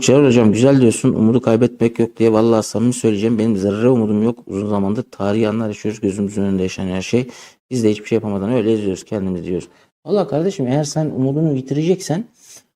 Çağrı hocam güzel diyorsun umudu kaybetmek yok diye vallahi samimi söyleyeceğim benim zerre umudum yok. Uzun zamandır tarihi anlar yaşıyoruz gözümüzün önünde yaşanan her şey. Biz de hiçbir şey yapamadan öyle izliyoruz kendimiz diyoruz. Valla kardeşim eğer sen umudunu yitireceksen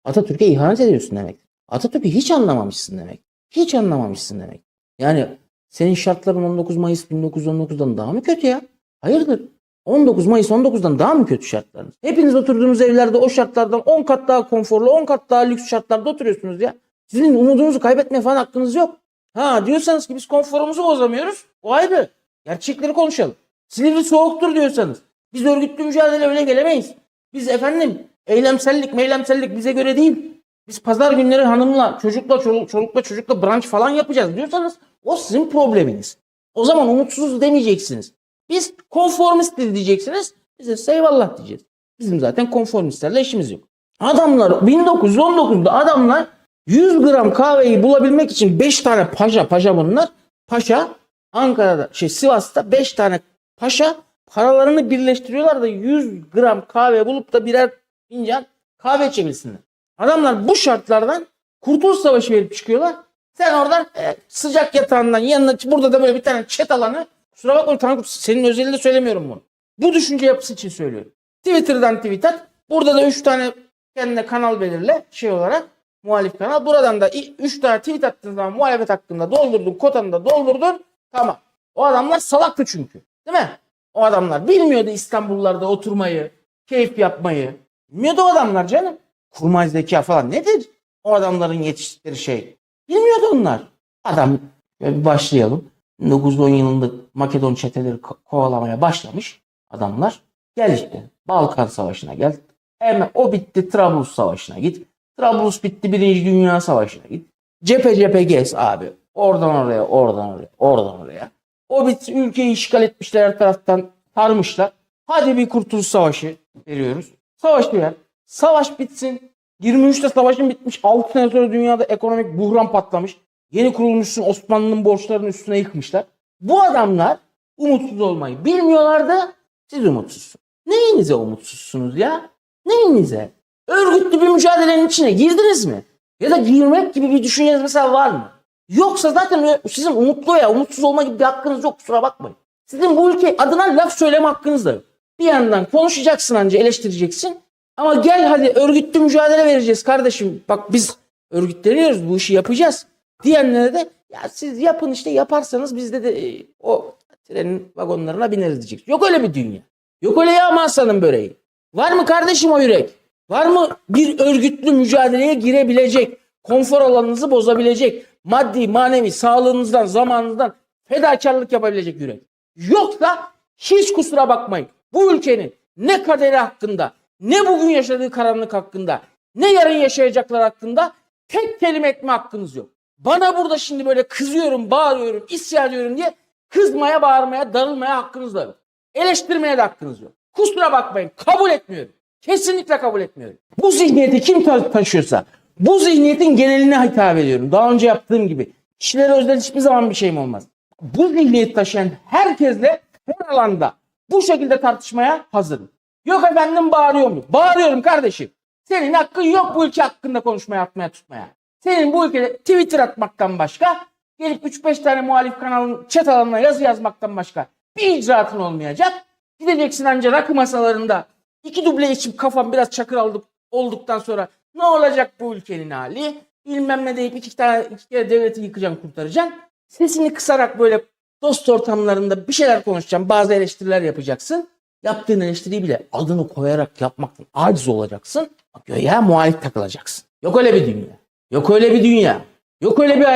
Atatürk'e ihanet ediyorsun demek. Atatürk'ü hiç anlamamışsın demek. Hiç anlamamışsın demek. Yani senin şartların 19 Mayıs 1919'dan daha mı kötü ya? Hayırdır? 19 Mayıs 19'dan daha mı kötü şartlarınız? Hepiniz oturduğunuz evlerde o şartlardan 10 kat daha konforlu, 10 kat daha lüks şartlarda oturuyorsunuz ya. Sizin umudunuzu kaybetmeye falan hakkınız yok. Ha diyorsanız ki biz konforumuzu bozamıyoruz. O ayrı. Gerçekleri konuşalım. Silivri soğuktur diyorsanız. Biz örgütlü mücadele öyle gelemeyiz. Biz efendim eylemsellik meylemsellik bize göre değil. Biz pazar günleri hanımla, çocukla, çoluk, çolukla, çocukla brunch falan yapacağız diyorsanız o sizin probleminiz. O zaman umutsuz demeyeceksiniz. Biz konformistiz diyeceksiniz. Biz de size eyvallah diyeceğiz. Bizim zaten konformistlerle işimiz yok. Adamlar 1919'da adamlar 100 gram kahveyi bulabilmek için 5 tane paşa, paşa bunlar. Paşa Ankara'da, şey Sivas'ta 5 tane paşa paralarını birleştiriyorlar da 100 gram kahve bulup da birer fincan kahve içebilsinler. Adamlar bu şartlardan Kurtuluş Savaşı verip çıkıyorlar. Sen oradan e, sıcak yatağından yanına burada da böyle bir tane chat alanı. Kusura bakma Tankut senin özelinde söylemiyorum bunu. Bu düşünce yapısı için söylüyorum. Twitter'dan tweet at. Burada da 3 tane kendine kanal belirle şey olarak muhalif kanal. Buradan da 3 tane tweet attığın zaman muhalefet hakkında doldurdun, kotanı da doldurdun. Tamam. O adamlar salaktı çünkü. Değil mi? O adamlar bilmiyordu İstanbullarda oturmayı, keyif yapmayı. Bilmiyordu o adamlar canım. Kurmay zeka falan nedir? O adamların yetiştikleri şey. Bilmiyordu onlar. Adam bir başlayalım. 1910 yılında Makedon çeteleri ko- kovalamaya başlamış adamlar. Gel işte Balkan Savaşı'na gel. Hemen o bitti Trablus Savaşı'na git. Trablus bitti Birinci Dünya Savaşı'na git. Cephe cephe gez abi. Oradan oraya, oradan oraya, oradan oraya. O bitti ülkeyi işgal etmişler her taraftan sarmışlar. Hadi bir kurtuluş savaşı veriyoruz. Savaş ver. Savaş bitsin. 23'te savaşın bitmiş. 6 sene sonra dünyada ekonomik buhran patlamış. Yeni kurulmuşsun Osmanlı'nın borçlarının üstüne yıkmışlar. Bu adamlar umutsuz olmayı bilmiyorlar da siz umutsuzsunuz. Neyinize umutsuzsunuz ya? Neyinize? Örgütlü bir mücadelenin içine girdiniz mi? Ya da girmek gibi bir düşünceniz mesela var mı? Yoksa zaten sizin umutlu ya umutsuz olma gibi bir hakkınız yok kusura bakmayın. Sizin bu ülke adına laf söyleme hakkınız da yok. Bir yandan konuşacaksın anca eleştireceksin. Ama gel hadi örgütlü mücadele vereceğiz kardeşim. Bak biz örgütleniyoruz bu işi yapacağız. Diyenlere de ya siz yapın işte yaparsanız biz de, de e, o trenin vagonlarına bineriz diyecek. Yok öyle bir dünya. Yok öyle ya Hasan'ın böreği. Var mı kardeşim o yürek? Var mı bir örgütlü mücadeleye girebilecek, konfor alanınızı bozabilecek, maddi, manevi, sağlığınızdan, zamanınızdan fedakarlık yapabilecek yürek? Yoksa hiç kusura bakmayın. Bu ülkenin ne kaderi hakkında, ne bugün yaşadığı karanlık hakkında, ne yarın yaşayacaklar hakkında tek kelime etme hakkınız yok. Bana burada şimdi böyle kızıyorum, bağırıyorum, isyan ediyorum diye kızmaya, bağırmaya, darılmaya hakkınız da yok. Eleştirmeye de hakkınız yok. Kusura bakmayın. Kabul etmiyorum. Kesinlikle kabul etmiyorum. Bu zihniyeti kim ta- taşıyorsa bu zihniyetin geneline hitap ediyorum. Daha önce yaptığım gibi. Kişilere özel hiçbir zaman bir şeyim olmaz. Bu zihniyeti taşıyan herkesle her alanda bu şekilde tartışmaya hazırım. Yok efendim bağırıyor mu? Bağırıyorum kardeşim. Senin hakkın yok bu ülke hakkında konuşmaya atmaya tutmaya. Senin bu ülkede Twitter atmaktan başka gelip 3-5 tane muhalif kanalın chat alanına yazı yazmaktan başka bir icraatın olmayacak. Gideceksin anca rakı masalarında iki duble içip kafam biraz çakır aldık, olduktan sonra ne olacak bu ülkenin hali? Bilmem ne deyip iki tane iki kere devleti yıkacaksın kurtaracaksın. Sesini kısarak böyle dost ortamlarında bir şeyler konuşacaksın. Bazı eleştiriler yapacaksın. Yaptığın eleştiriyi bile adını koyarak yapmaktan aciz olacaksın. Göğe muhalif takılacaksın. Yok öyle bir dünya. Yok öyle bir dünya. Yok öyle bir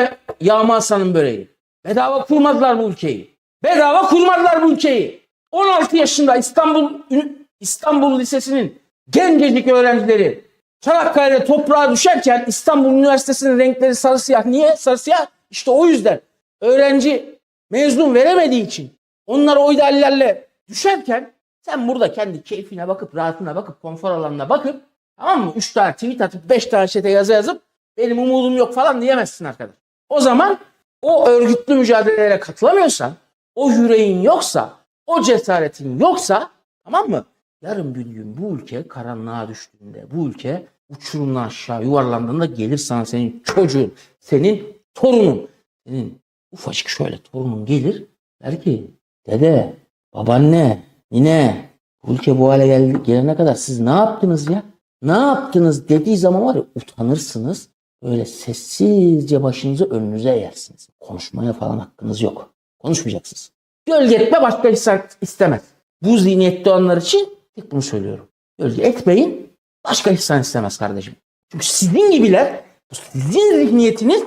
yağma Hasan'ın böreği. Bedava kurmadılar bu ülkeyi. Bedava kurmadılar bu ülkeyi. 16 yaşında İstanbul İstanbul Lisesi'nin gencecik öğrencileri Çanakkale'de toprağa düşerken İstanbul Üniversitesi'nin renkleri sarı siyah. Niye sarı siyah? İşte o yüzden. Öğrenci mezun veremediği için onlar o ideallerle düşerken sen burada kendi keyfine bakıp rahatına bakıp konfor alanına bakıp tamam mı? 3 tane tweet atıp 5 tane çete yazı yazıp benim umudum yok falan diyemezsin arkadaş. O zaman o örgütlü mücadelelere katılamıyorsan, o yüreğin yoksa, o cesaretin yoksa tamam mı? Yarın bir gün bu ülke karanlığa düştüğünde, bu ülke uçurumdan aşağı yuvarlandığında gelir sana senin çocuğun, senin torunun, senin ufacık şöyle torunun gelir der ki dede, babaanne, nine bu ülke bu hale geldi, gelene kadar siz ne yaptınız ya? Ne yaptınız dediği zaman var ya utanırsınız. Böyle sessizce başınızı önünüze eğersiniz. Konuşmaya falan hakkınız yok. Konuşmayacaksınız. Gölge etme başka istemez. Bu zihniyette olanlar için tek bunu söylüyorum. Gölge etmeyin başka insan istemez kardeşim. Çünkü sizin gibiler sizin zihniyetiniz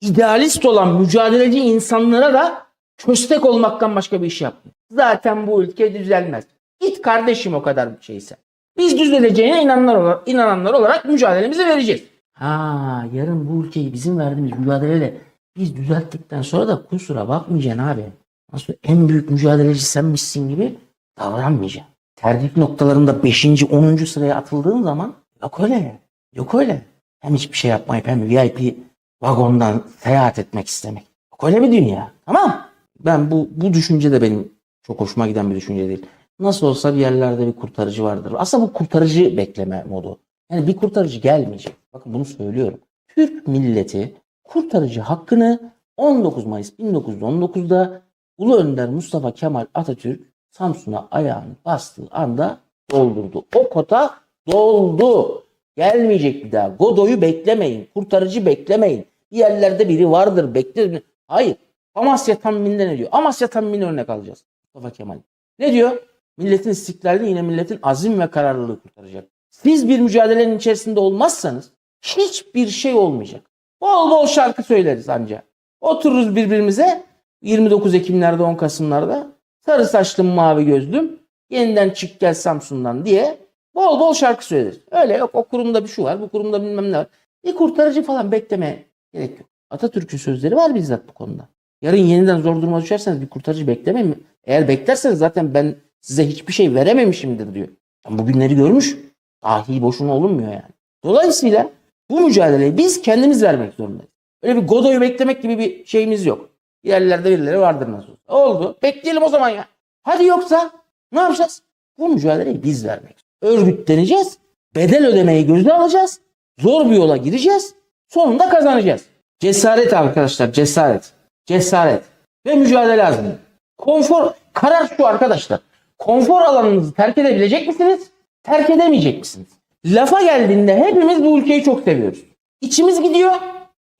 idealist olan mücadeleci insanlara da köstek olmaktan başka bir iş yapmıyor. Zaten bu ülke düzelmez. Git kardeşim o kadar bir şeyse. Biz düzeleceğine inananlar olarak, inananlar olarak mücadelemizi vereceğiz. Ha yarın bu ülkeyi bizim verdiğimiz mücadeleyle biz düzelttikten sonra da kusura bakmayacaksın abi. Nasıl en büyük mücadeleci senmişsin gibi davranmayacaksın. Tercih noktalarında 5. 10. sıraya atıldığın zaman yok öyle. Yok öyle. Hem hiçbir şey yapmayıp hem VIP vagondan seyahat etmek istemek. Yok öyle bir dünya. Tamam. Ben bu, bu düşünce de benim çok hoşuma giden bir düşünce değil. Nasıl olsa bir yerlerde bir kurtarıcı vardır. Aslında bu kurtarıcı bekleme modu. Yani bir kurtarıcı gelmeyecek. Bakın bunu söylüyorum. Türk milleti kurtarıcı hakkını 19 Mayıs 1919'da Ulu Önder Mustafa Kemal Atatürk Samsun'a ayağını bastığı anda doldurdu. O kota doldu. Gelmeyecek bir daha. Godoy'u beklemeyin. Kurtarıcı beklemeyin. Bir yerlerde biri vardır bekleyin. Hayır. Amasya Tammini'de ne diyor? Amasya Tammini örnek alacağız. Mustafa Kemal. Ne diyor? Milletin istiklalini yine milletin azim ve kararlılığı kurtaracak. Siz bir mücadelenin içerisinde olmazsanız hiçbir şey olmayacak. Bol bol şarkı söyleriz anca. Otururuz birbirimize 29 Ekimlerde 10 Kasımlarda sarı saçlım mavi gözlüm yeniden çık gel Samsun'dan diye bol bol şarkı söyleriz. Öyle yok o kurumda bir şu var bu kurumda bilmem ne var. Bir kurtarıcı falan beklemeye gerek yok. Atatürk'ün sözleri var bizzat bu konuda. Yarın yeniden zor duruma düşerseniz bir kurtarıcı beklemeyin. Eğer beklerseniz zaten ben size hiçbir şey verememişimdir diyor. Yani bugünleri görmüş. Dahi boşuna olunmuyor yani. Dolayısıyla bu mücadeleyi biz kendimiz vermek zorundayız. Öyle bir Godoy'u beklemek gibi bir şeyimiz yok. Yerlerde birileri vardır nasıl. Oldu. Bekleyelim o zaman ya. Hadi yoksa ne yapacağız? Bu mücadeleyi biz vermek. Örgütleneceğiz. Bedel ödemeyi göze alacağız. Zor bir yola gireceğiz. Sonunda kazanacağız. Cesaret arkadaşlar cesaret. Cesaret. Ve mücadele azmi. Konfor, karar şu arkadaşlar. Konfor alanınızı terk edebilecek misiniz? Terk edemeyecek misiniz? Lafa geldiğinde hepimiz bu ülkeyi çok seviyoruz. İçimiz gidiyor.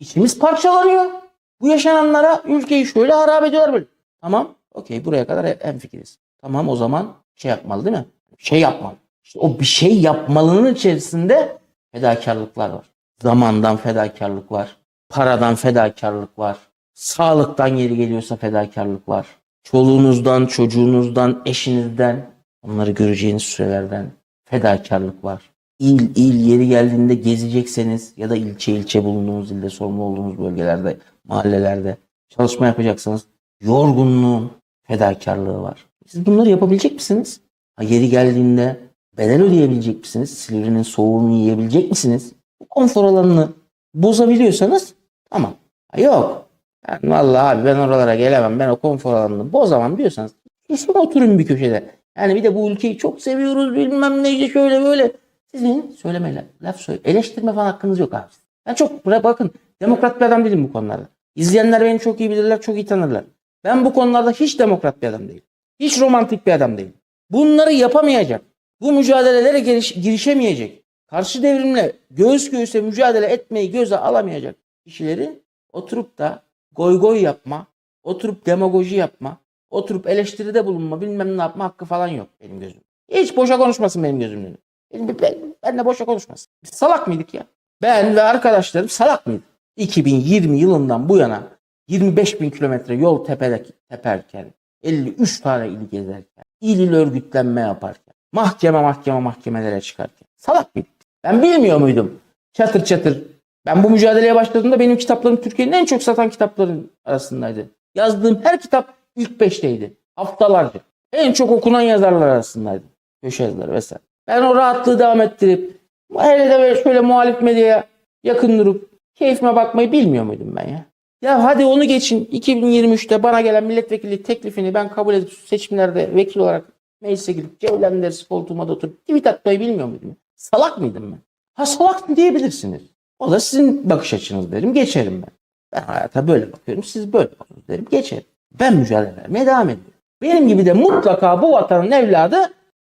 içimiz parçalanıyor. Bu yaşananlara ülkeyi şöyle harap ediyorlar böyle. Tamam. Okey buraya kadar en fikiriz. Tamam o zaman şey yapmalı değil mi? Şey yapmalı. İşte o bir şey yapmalının içerisinde fedakarlıklar var. Zamandan fedakarlık var. Paradan fedakarlık var. Sağlıktan yeri geliyorsa fedakarlık var. Çoluğunuzdan, çocuğunuzdan, eşinizden, onları göreceğiniz sürelerden fedakarlık var. İl il yeri geldiğinde gezecekseniz ya da ilçe ilçe bulunduğunuz ilde sorumlu olduğunuz bölgelerde, mahallelerde çalışma yapacaksanız yorgunluğun fedakarlığı var. Siz bunları yapabilecek misiniz? Ha, yeri geldiğinde bedel ödeyebilecek misiniz? Silivri'nin soğuğunu yiyebilecek misiniz? Bu konfor alanını bozabiliyorsanız tamam. Ha, yok. Yani vallahi abi ben oralara gelemem. Ben o konfor alanını bozamam diyorsanız susun oturun bir köşede. Yani bir de bu ülkeyi çok seviyoruz bilmem ne işte şöyle böyle. Sizin söylemeyle laf söyle, eleştirme falan hakkınız yok abi. Ben çok bakın demokrat bir adam değilim bu konularda. İzleyenler beni çok iyi bilirler, çok iyi tanırlar. Ben bu konularda hiç demokrat bir adam değilim. Hiç romantik bir adam değilim. Bunları yapamayacak. Bu mücadelelere giriş, girişemeyecek. Karşı devrimle göğüs göğüse mücadele etmeyi göze alamayacak kişileri oturup da goy goy yapma, oturup demagoji yapma, oturup eleştiride bulunma, bilmem ne yapma hakkı falan yok benim gözümde. Hiç boşa konuşmasın benim gözümde. Benim, ben, ben de boşa konuşmasın. Biz salak mıydık ya? Ben ve arkadaşlarım salak mıydık? 2020 yılından bu yana 25 bin kilometre yol tepede, teperken, 53 tane il gezerken, il il örgütlenme yaparken, mahkeme mahkeme mahkemelere çıkarken. Salak mıydık? Ben bilmiyor muydum? Çatır çatır. Ben bu mücadeleye başladığımda benim kitaplarım Türkiye'nin en çok satan kitapların arasındaydı. Yazdığım her kitap ilk beşteydi. Haftalarca. En çok okunan yazarlar arasındaydı. Köşe yazıları vesaire. Ben o rahatlığı devam ettirip hele de şöyle muhalif medyaya yakın durup keyfime bakmayı bilmiyor muydum ben ya? Ya hadi onu geçin. 2023'te bana gelen milletvekili teklifini ben kabul edip seçimlerde vekil olarak meclise gidip Cevlen dersi koltuğuma da oturup tweet atmayı bilmiyor muydum? Salak mıydım ben? Ha salaksın diyebilirsiniz. O da sizin bakış açınız derim. Geçerim ben. Ben hayata böyle bakıyorum. Siz böyle bakıyorsunuz derim. Geçerim. Ben mücadele vermeye devam ediyorum. Benim gibi de mutlaka bu vatanın evladı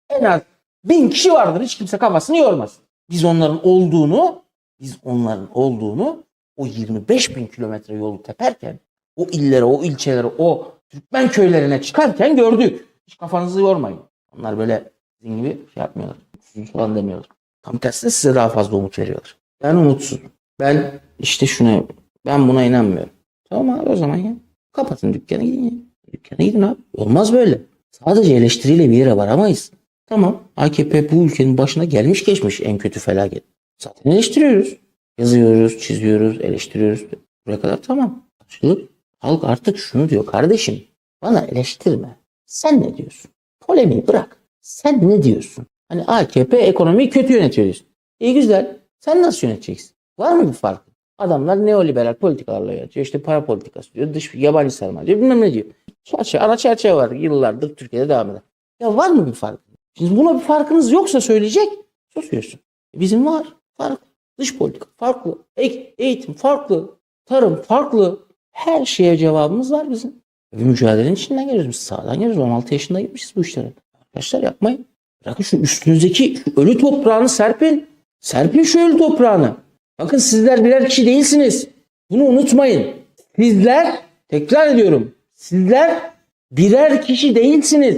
en az bin kişi vardır. Hiç kimse kafasını yormasın. Biz onların olduğunu, biz onların olduğunu o 25 bin kilometre yolu teperken, o illere, o ilçelere, o Türkmen köylerine çıkarken gördük. Hiç kafanızı yormayın. Onlar böyle sizin gibi şey yapmıyorlar. Mutsuz falan demiyorlar. Tam tersine size daha fazla umut veriyorlar. Ben umutsuzum. Ben işte şuna, ben buna inanmıyorum. Tamam abi o zaman ya. Kapatın dükkanı gidin ya. Dükkana gidin abi. Olmaz böyle. Sadece eleştiriyle bir yere varamayız. Tamam AKP bu ülkenin başına gelmiş geçmiş en kötü felaket. Zaten eleştiriyoruz. Yazıyoruz, çiziyoruz, eleştiriyoruz. Buraya kadar tamam. Karşılık. Halk artık şunu diyor kardeşim. Bana eleştirme. Sen ne diyorsun? Polemiği bırak. Sen ne diyorsun? Hani AKP ekonomiyi kötü yönetiyor diyorsun. İyi güzel. Sen nasıl yöneteceksin? Var mı bir fark? Adamlar neoliberal politikalarla yönetiyor. İşte para politikası diyor. Dış yabancı sermaye diyor. Bilmem ne diyor. Çerçeve, ana çerçeve var. Yıllardır Türkiye'de devam eder. Ya var mı bir fark? Şimdi buna bir farkınız yoksa söyleyecek. Susuyorsun. E Bizim var. Fark. Dış politika farklı. Eğitim farklı. Tarım farklı. Her şeye cevabımız var bizim. Bir mücadelenin içinden geliyoruz. Biz sağdan geliyoruz. 16 yaşında gitmişiz bu işlere. Arkadaşlar yapmayın. Bırakın şu üstünüzdeki şu ölü toprağını serpin. Serpin şu ölü toprağını. Bakın sizler birer kişi değilsiniz. Bunu unutmayın. Sizler, tekrar ediyorum. Sizler birer kişi değilsiniz.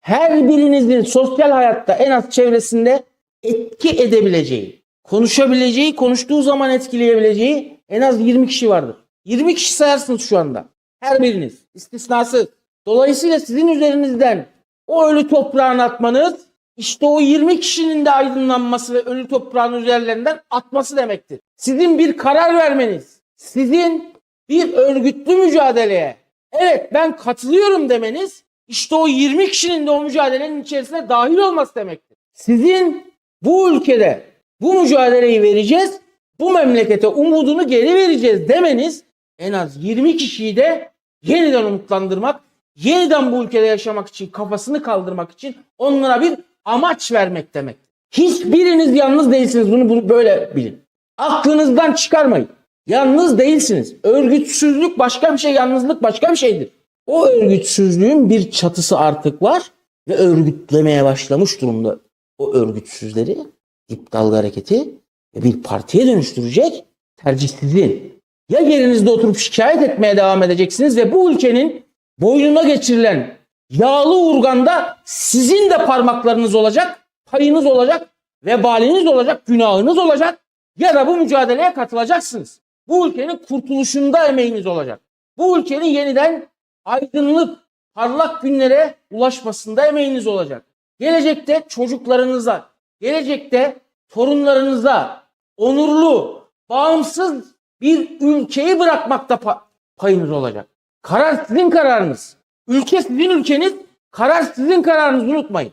Her birinizin sosyal hayatta en az çevresinde etki edebileceği, konuşabileceği, konuştuğu zaman etkileyebileceği en az 20 kişi vardır. 20 kişi sayarsınız şu anda. Her biriniz. istisnasız. Dolayısıyla sizin üzerinizden o ölü toprağını atmanız işte o 20 kişinin de aydınlanması ve ölü toprağın üzerlerinden atması demektir. Sizin bir karar vermeniz, sizin bir örgütlü mücadeleye evet ben katılıyorum demeniz işte o 20 kişinin de o mücadelenin içerisine dahil olması demektir. Sizin bu ülkede bu mücadeleyi vereceğiz, bu memlekete umudunu geri vereceğiz demeniz en az 20 kişiyi de yeniden umutlandırmak, yeniden bu ülkede yaşamak için kafasını kaldırmak için onlara bir amaç vermek demek. Hiçbiriniz yalnız değilsiniz. Bunu, böyle bilin. Aklınızdan çıkarmayın. Yalnız değilsiniz. Örgütsüzlük başka bir şey, yalnızlık başka bir şeydir. O örgütsüzlüğün bir çatısı artık var ve örgütlemeye başlamış durumda o örgütsüzleri. Dip Dalga Hareketi bir partiye dönüştürecek tercih sizin. Ya yerinizde oturup şikayet etmeye devam edeceksiniz ve bu ülkenin boynuna geçirilen yağlı urganda sizin de parmaklarınız olacak, payınız olacak, vebaliniz olacak, günahınız olacak ya da bu mücadeleye katılacaksınız. Bu ülkenin kurtuluşunda emeğiniz olacak. Bu ülkenin yeniden aydınlık, parlak günlere ulaşmasında emeğiniz olacak. Gelecekte çocuklarınıza, gelecekte torunlarınıza onurlu, bağımsız bir ülkeyi bırakmakta pa- payınız olacak. Karar sizin kararınız. Ülke sizin ülkeniz, karar sizin kararınız unutmayın.